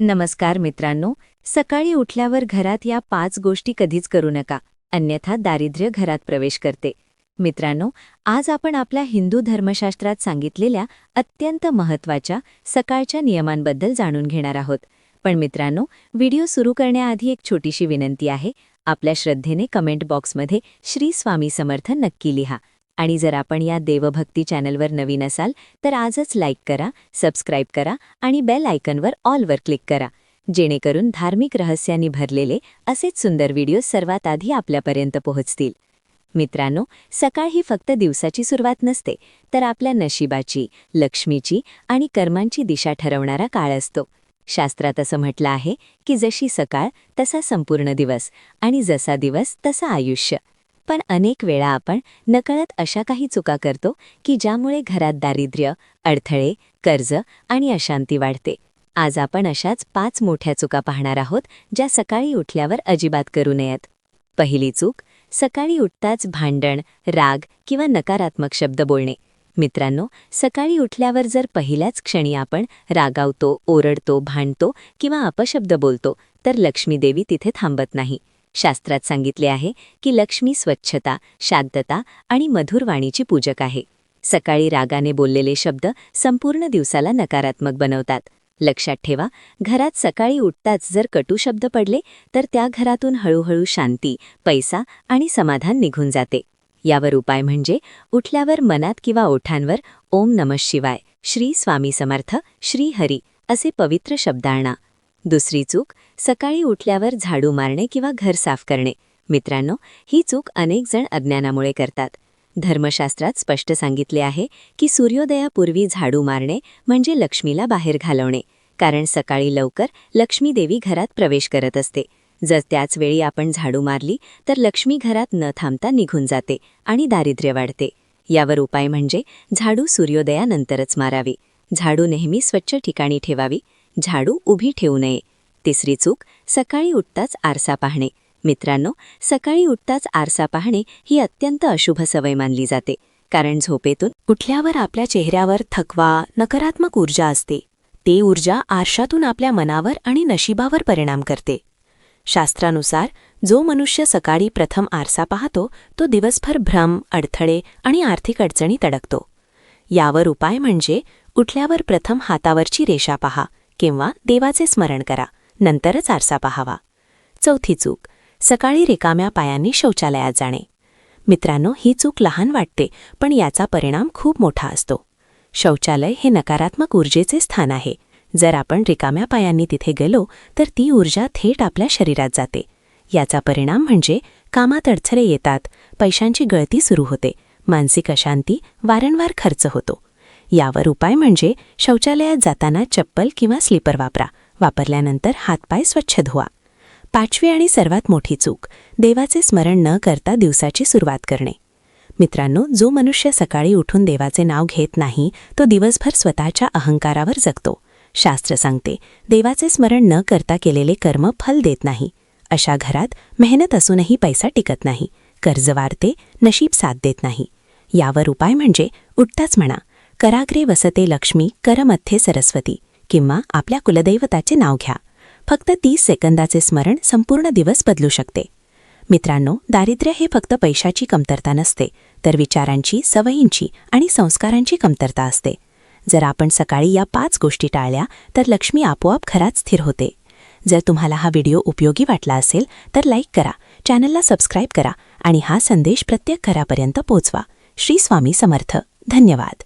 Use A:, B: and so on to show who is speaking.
A: नमस्कार मित्रांनो सकाळी उठल्यावर घरात या पाच गोष्टी कधीच करू नका अन्यथा दारिद्र्य घरात प्रवेश करते. मित्रांनो आज आपण आपल्या हिंदू धर्मशास्त्रात सांगितलेल्या अत्यंत महत्त्वाच्या सकाळच्या नियमांबद्दल जाणून घेणार आहोत. पण मित्रांनो व्हिडिओ सुरू करण्याआधी एक छोटीशी विनंती आहे आपल्या श्रद्धेने कमेंट बॉक्समध्ये श्री स्वामी समर्थ नक्की लिहा. आणि जर आपण या देवभक्ती चॅनलवर नवीन असाल तर आजच लाईक करा सबस्क्राईब करा आणि बेल आयकनवर ऑलवर क्लिक करा. जेणेकरून धार्मिक रहस्यांनी भरलेले असेच सुंदर व्हिडिओ सर्वात आधी आपल्यापर्यंत पोहोचतील. मित्रांनो सकाळ ही फक्त दिवसाची सुरुवात नसते तर आपल्या नशिबाची लक्ष्मीची आणि कर्मांची दिशा ठरवणारा काळ असतो. शास्त्रात असं म्हटलं आहे की जशी सकाळ तसा संपूर्ण दिवस आणि जसा दिवस तसा आयुष्य. पण अनेक वेळा आपण नकळत अशा काही चुका करतो की ज्यामुळे घरात दारिद्र्य अडथळे कर्ज आणि अशांती वाढते. आज आपण अशाच पाच मोठ्या चुका पाहणार आहोत ज्या सकाळी उठल्यावर अजिबात करू नयेत. पहिली चूक सकाळी उठताच भांडण राग किंवा नकारात्मक शब्द बोलणे. मित्रांनो सकाळी उठल्यावर जर पहिल्याच क्षणी आपण रागावतो ओरडतो भांडतो किंवा अपशब्द बोलतो तर लक्ष्मीदेवी तिथे थांबत नाही. शास्त्रात सांगितले आहे की लक्ष्मी स्वच्छता शांतता आणि मधुर वाणीची पूजक आहे. सकाळी रागाने बोललेले शब्द संपूर्ण दिवसाला नकारात्मक बनवतात. लक्षात ठेवा घरात सकाळी उठताच जर कटू शब्द पडले तर त्या घरातून हळूहळू शांती पैसा आणि समाधान निघून जाते. यावर उपाय म्हणजे उठल्यावर मनात किंवा ओठांवर ओम नमः शिवाय श्री स्वामी समर्थ श्री हरी असे पवित्र शब्द आणा दुसरी चूक सकाळी उठल्यावर झाडू मारणे किंवा घर साफ करणे. मित्रांनो ही चूक अनेक जण अज्ञानामुळे करतात. धर्मशास्त्रात स्पष्ट सांगितले आहे की सूर्योदयापूर्वी झाडू मारणे म्हणजे लक्ष्मीला बाहेर घालवणे कारण सकाळी लवकर लक्ष्मी देवी घरात प्रवेश करत असते. जर त्याच वेळी आपण झाडू मारली तर लक्ष्मी घरात न थांबता निघून जाते आणि दारिद्र्य वाढते. यावर उपाय म्हणजे झाडू सूर्योदयानंतरच मारावी. झाडू नेहमी स्वच्छ ठिकाणी ठेवावी झाडू उभी ठेवू नये. तिसरी चूक सकाळी उठताच आरसा पाहणे. मित्रांनो सकाळी उठताच आरसा पाहणे ही अत्यंत अशुभ सवय मानली जाते. कारण झोपेतून उठल्यावर आपल्या चेहऱ्यावर थकवा नकारात्मक ऊर्जा असते. ते ऊर्जा आरशातून आपल्या मनावर आणि नशिबावर परिणाम करते. शास्त्रानुसार जो मनुष्य सकाळी प्रथम आरसा पाहतो तो दिवसभर भ्रम अडथळे आणि आर्थिक अडचणी तडकतो. यावर उपाय म्हणजे उठल्यावर प्रथम हातावरची रेषा पहा. किंवा देवाचे स्मरण करा. नंतरच आरसा पाहावा. चौथी चूक. सकाळी रिकाम्या पायांनी शौचालयात जाणे. मित्रांनो ही चूक लहान वाटते पण याचा परिणाम खूप मोठा असतो. शौचालय हे नकारात्मक ऊर्जेचे स्थान आहे. जर आपण रिकाम्या पायांनी तिथे गेलो तर ती ऊर्जा थेट आपल्या शरीरात जाते. याचा परिणाम म्हणजे कामात अडथळे येतात पैशांची गळती सुरू होते मानसिक अशांती वारंवार खर्च होतो. यावर उपाय म्हणजे शौचालयात जाताना चप्पल किंवा स्लीपर वापरा. वापरल्यानंतर हातपाय स्वच्छ धुवा. पाचवी आणि सर्वात मोठी चूक देवाचे स्मरण न करता दिवसाची सुरुवात करणे. मित्रांनो जो मनुष्य सकाळी उठून देवाचे नाव घेत नाही तो दिवसभर स्वतःच्या अहंकारावर जगतो. शास्त्र सांगते देवाचे स्मरण न करता केलेले कर्म फल देत नाही. अशा घरात मेहनत असूनही पैसा टिकत नाही. कर्ज वाढते नशीब साथ देत नाही. यावर उपाय म्हणजे उठताच म्हणा. कराग्रे वसते लक्ष्मी करमध्ये सरस्वती. किंवा आपल्या कुलदैवताचे नाव घ्या. फक्त तीस सेकंदाचे स्मरण संपूर्ण दिवस बदलू शकते. मित्रांनो दारिद्र्य हे फक्त पैशाची कमतरता नसते तर विचारांची सवयींची आणि संस्कारांची कमतरता असते. जर आपण सकाळी या पाच गोष्टी टाळल्या तर लक्ष्मी आपोआप घरात स्थिर होते. जर तुम्हाला हा व्हिडिओ उपयोगी वाटला असेल तर लाईक करा चॅनलला सबस्क्राईब करा आणि हा संदेश प्रत्येक घरापर्यंत पोचवा. श्री स्वामी समर्थ. धन्यवाद.